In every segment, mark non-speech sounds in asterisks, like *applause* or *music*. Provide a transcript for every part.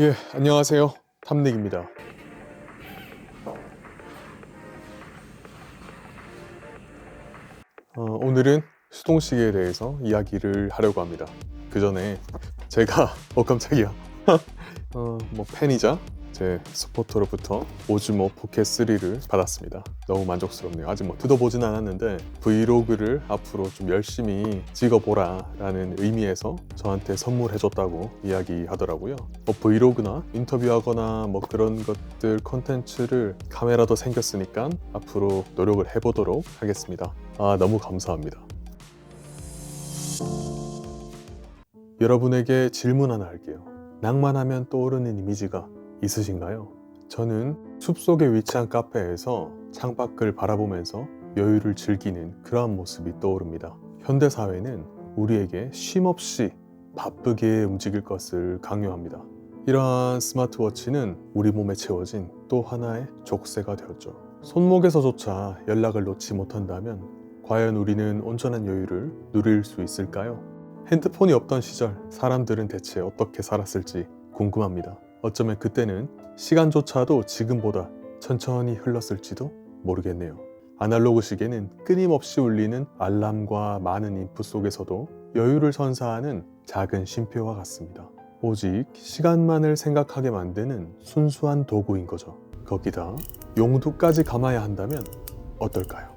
예, 안녕하세요. 탐닉입니다. 어, 오늘은 수동시계에 대해서 이야기를 하려고 합니다. 그 전에 제가 *laughs* 어 깜짝이야. *laughs* 어, 뭐 팬이자 제 스포터로부터 오즈모 포켓 3를 받았습니다. 너무 만족스럽네요. 아직 뭐 뜯어보진 않았는데 브이로그를 앞으로 좀 열심히 찍어보라 라는 의미에서 저한테 선물해줬다고 이야기하더라고요. 뭐 브이로그나 인터뷰하거나 뭐 그런 것들 컨텐츠를 카메라도 생겼으니까 앞으로 노력을 해보도록 하겠습니다. 아 너무 감사합니다. 여러분에게 질문 하나 할게요. 낭만하면 떠오르는 이미지가 있으신가요? 저는 숲속에 위치한 카페에서 창밖을 바라보면서 여유를 즐기는 그러한 모습이 떠오릅니다. 현대 사회는 우리에게 쉼없이 바쁘게 움직일 것을 강요합니다. 이러한 스마트워치는 우리 몸에 채워진 또 하나의 족쇄가 되었죠. 손목에서조차 연락을 놓지 못한다면 과연 우리는 온전한 여유를 누릴 수 있을까요? 핸드폰이 없던 시절 사람들은 대체 어떻게 살았을지 궁금합니다. 어쩌면 그때는 시간조차도 지금보다 천천히 흘렀을지도 모르겠네요. 아날로그 시계는 끊임없이 울리는 알람과 많은 인풋 속에서도 여유를 선사하는 작은 쉼표와 같습니다. 오직 시간만을 생각하게 만드는 순수한 도구인 거죠. 거기다 용두까지 감아야 한다면 어떨까요?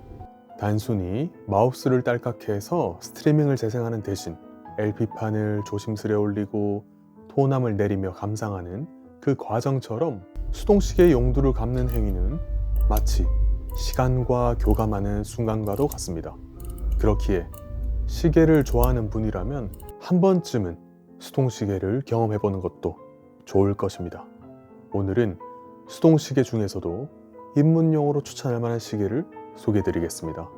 단순히 마우스를 딸깍해서 스트리밍을 재생하는 대신 LP판을 조심스레 올리고 토남을 내리며 감상하는 그 과정처럼 수동시계의 용두를 감는 행위는 마치 시간과 교감하는 순간과도 같습니다. 그렇기에 시계를 좋아하는 분이라면 한 번쯤은 수동시계를 경험해 보는 것도 좋을 것입니다. 오늘은 수동시계 중에서도 입문용으로 추천할 만한 시계를 소개해 드리겠습니다.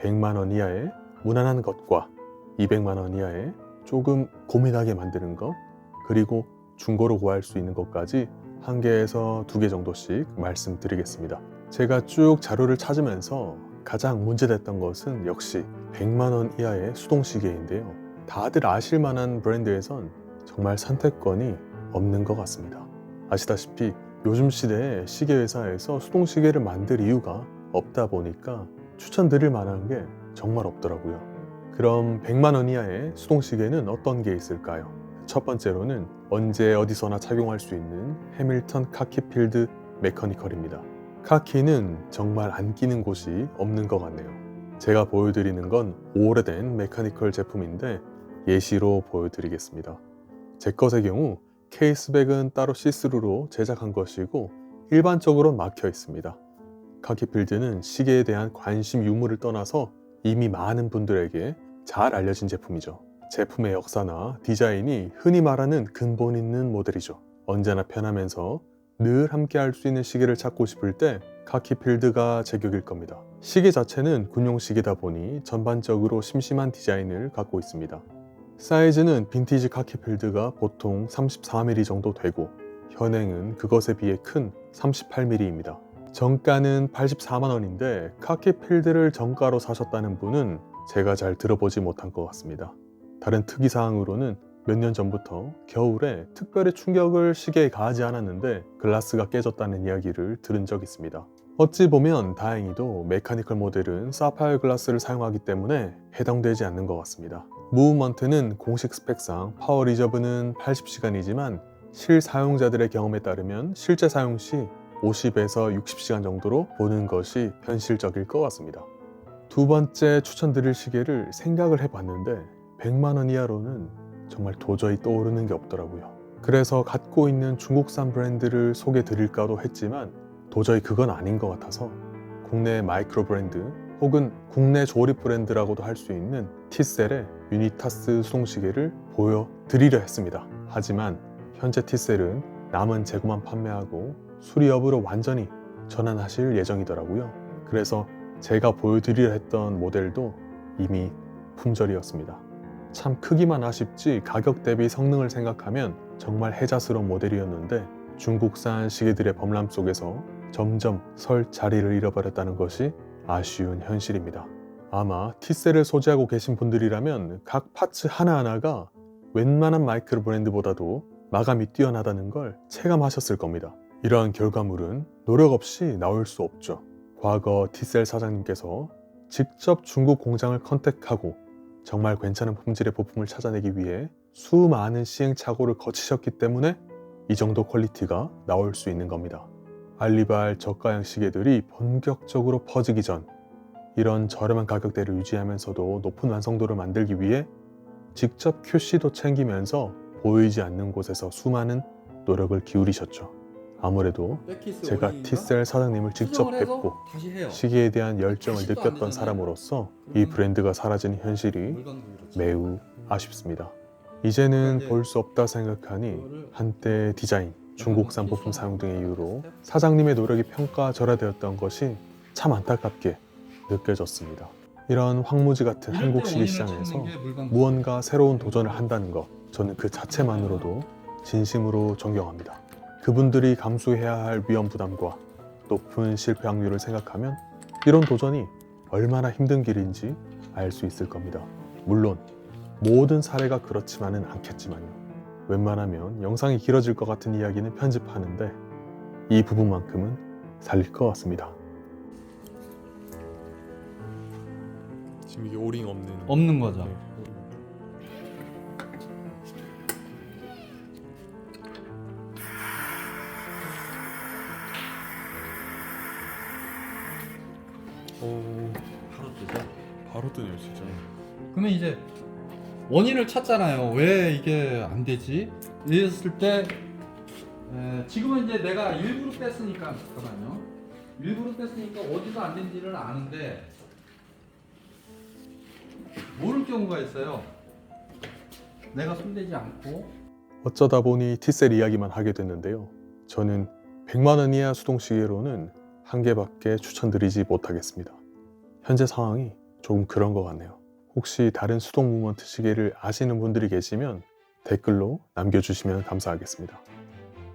100만 원 이하의 무난한 것과 200만 원 이하의 조금 고민하게 만드는 것, 그리고 중고로 구할 수 있는 것까지 한 개에서 두 개 정도씩 말씀드리겠습니다. 제가 쭉 자료를 찾으면서 가장 문제됐던 것은 역시 100만 원 이하의 수동 시계인데요. 다들 아실 만한 브랜드에선 정말 선택권이 없는 것 같습니다. 아시다시피 요즘 시대에 시계 회사에서 수동 시계를 만들 이유가 없다 보니까 추천드릴 만한 게 정말 없더라고요. 그럼 100만 원 이하의 수동 시계는 어떤 게 있을까요? 첫 번째로는 언제 어디서나 착용할 수 있는 해밀턴 카키필드 메커니컬입니다. 카키는 정말 안 끼는 곳이 없는 것 같네요. 제가 보여드리는 건 오래된 메커니컬 제품인데 예시로 보여드리겠습니다. 제 것의 경우 케이스백은 따로 시스루로 제작한 것이고 일반적으로 막혀 있습니다. 카키필드는 시계에 대한 관심 유무를 떠나서 이미 많은 분들에게 잘 알려진 제품이죠. 제품의 역사나 디자인이 흔히 말하는 근본 있는 모델이죠. 언제나 편하면서 늘 함께 할 수 있는 시계를 찾고 싶을 때 카키 필드가 제격일 겁니다. 시계 자체는 군용 시계다 보니 전반적으로 심심한 디자인을 갖고 있습니다. 사이즈는 빈티지 카키 필드가 보통 34mm 정도 되고 현행은 그것에 비해 큰 38mm입니다. 정가는 84만 원인데 카키 필드를 정가로 사셨다는 분은 제가 잘 들어보지 못한 것 같습니다. 다른 특이사항으로는 몇 년 전부터 겨울에 특별히 충격을 시계에 가하지 않았는데 글라스가 깨졌다는 이야기를 들은 적 있습니다. 어찌 보면 다행히도 메카니컬 모델은 사파이어 글라스를 사용하기 때문에 해당되지 않는 것 같습니다. 무브먼트는 공식 스펙상 파워 리저브는 80시간이지만 실 사용자들의 경험에 따르면 실제 사용 시 50에서 60시간 정도로 보는 것이 현실적일 것 같습니다. 두 번째 추천드릴 시계를 생각을 해봤는데 100만 원 이하로는 정말 도저히 떠오르는 게 없더라고요. 그래서 갖고 있는 중국산 브랜드를 소개 드릴까도 했지만 도저히 그건 아닌 것 같아서 국내 마이크로 브랜드 혹은 국내 조립 브랜드라고도 할 수 있는 티셀의 유니타스 수동시계를 보여드리려 했습니다. 하지만 현재 티셀은 남은 재고만 판매하고 수리 여부를 완전히 전환하실 예정이더라고요. 그래서 제가 보여드리려 했던 모델도 이미 품절이었습니다. 참 크기만 아쉽지 가격 대비 성능을 생각하면 정말 해자스러운 모델이었는데 중국산 시계들의 범람 속에서 점점 설 자리를 잃어버렸다는 것이 아쉬운 현실입니다. 아마 T셀을 소지하고 계신 분들이라면 각 파츠 하나하나가 웬만한 마이크로 브랜드보다도 마감이 뛰어나다는 걸 체감하셨을 겁니다. 이러한 결과물은 노력 없이 나올 수 없죠. 과거 티셀 사장님께서 직접 중국 공장을 컨택하고 정말 괜찮은 품질의 부품을 찾아내기 위해 수많은 시행착오를 거치셨기 때문에 이 정도 퀄리티가 나올 수 있는 겁니다. 알리발 저가형 시계들이 본격적으로 퍼지기 전 이런 저렴한 가격대를 유지하면서도 높은 완성도를 만들기 위해 직접 QC도 챙기면서 보이지 않는 곳에서 수많은 노력을 기울이셨죠. 아무래도 제가? 티셀 사장님을 직접 뵙고. 시계에 대한 열정을 느꼈던. 사람으로서 이 브랜드가 사라지는 현실이. 매우 아쉽습니다. 이제는 이제 볼수 없다 생각하니 한때 디자인, 중국산 부품 사용 등의 이유로 사장님의 노력이 평가절하되었던 것이 참 안타깝게 느껴졌습니다. 이런 황무지 같은 한국 시계 시장에서. 무언가 새로운 도전을 한다는 것, 저는 그 자체만으로도 진심으로 존경합니다. 그분들이 감수해야 할 위험 부담과 높은 실패 확률을 생각하면 이런 도전이 얼마나 힘든 길인지 알 수 있을 겁니다. 물론 모든 사례가 그렇지만은 않겠지만요. 웬만하면 영상이 길어질 것 같은 이야기는 편집하는데 이 부분만큼은 살릴 것 같습니다. 지금 이게 오링 없는 없는 거죠. 네. 오, 바로 뜨죠. 바로 뜨네요 진짜. 그러면 이제 원인을 찾잖아요. 왜 이게 안 되지? 이랬을 때 에, 지금은 이제 내가 일부러 뺐으니까 잠깐만요. 일부러 뺐으니까 어디서 안 된지를 아는데 모를 경우가 있어요. 내가 손대지 않고 어쩌다 보니 티셀 이야기만 하게 됐는데요. 저는 100만 원 이하 수동 시계로는 한 개밖에 추천드리지 못하겠습니다. 현재 상황이 조금 그런 것 같네요. 혹시 다른 수동 무먼트 시계를 아시는 분들이 계시면 댓글로 남겨주시면 감사하겠습니다.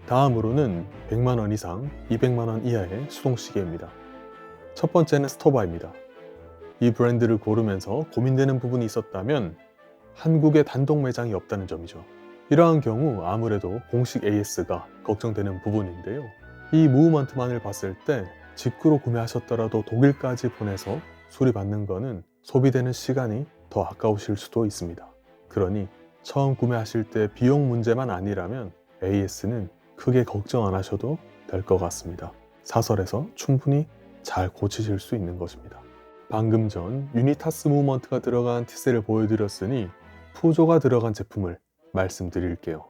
다음으로는 100만 원 이상, 200만 원 이하의 수동 시계입니다. 첫 번째는 스토바입니다. 이 브랜드를 고르면서 고민되는 부분이 있었다면 한국에 단독 매장이 없다는 점이죠. 이러한 경우 아무래도 공식 AS가 걱정되는 부분인데요. 이 무브먼트만을 봤을 때 직구로 구매하셨더라도 독일까지 보내서 수리받는 거는 소비되는 시간이 더 아까우실 수도 있습니다. 그러니 처음 구매하실 때 비용 문제만 아니라면 AS는 크게 걱정 안 하셔도 될 것 같습니다. 사설에서 충분히 잘 고치실 수 있는 것입니다. 방금 전 유니타스 무브먼트가 들어간 티셀을 보여드렸으니 푸조가 들어간 제품을 말씀드릴게요.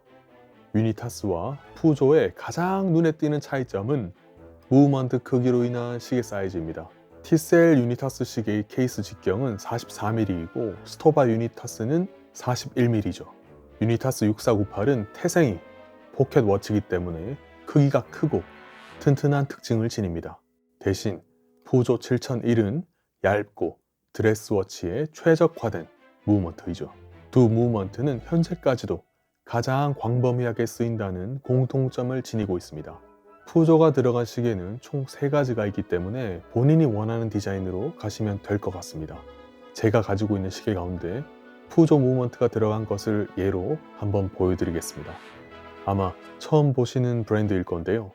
유니타스와 푸조의 가장 눈에 띄는 차이점은 무브먼트 크기로 인한 시계 사이즈입니다. 티셀 유니타스 시계의 케이스 직경은 44mm이고 스토바 유니타스는 41mm죠. 유니타스 6498은 태생이 포켓 워치이기 때문에 크기가 크고 튼튼한 특징을 지닙니다. 대신 푸조 7001은 얇고 드레스 워치에 최적화된 무브먼트이죠. 두 무브먼트는 현재까지도 가장 광범위하게 쓰인다는 공통점을 지니고 있습니다. 푸조가 들어간 시계는 총 3가지가 있기 때문에 본인이 원하는 디자인으로 가시면 될 것 같습니다. 제가 가지고 있는 시계 가운데 푸조 무브먼트가 들어간 것을 예로 한번 보여드리겠습니다. 아마 처음 보시는 브랜드일 건데요.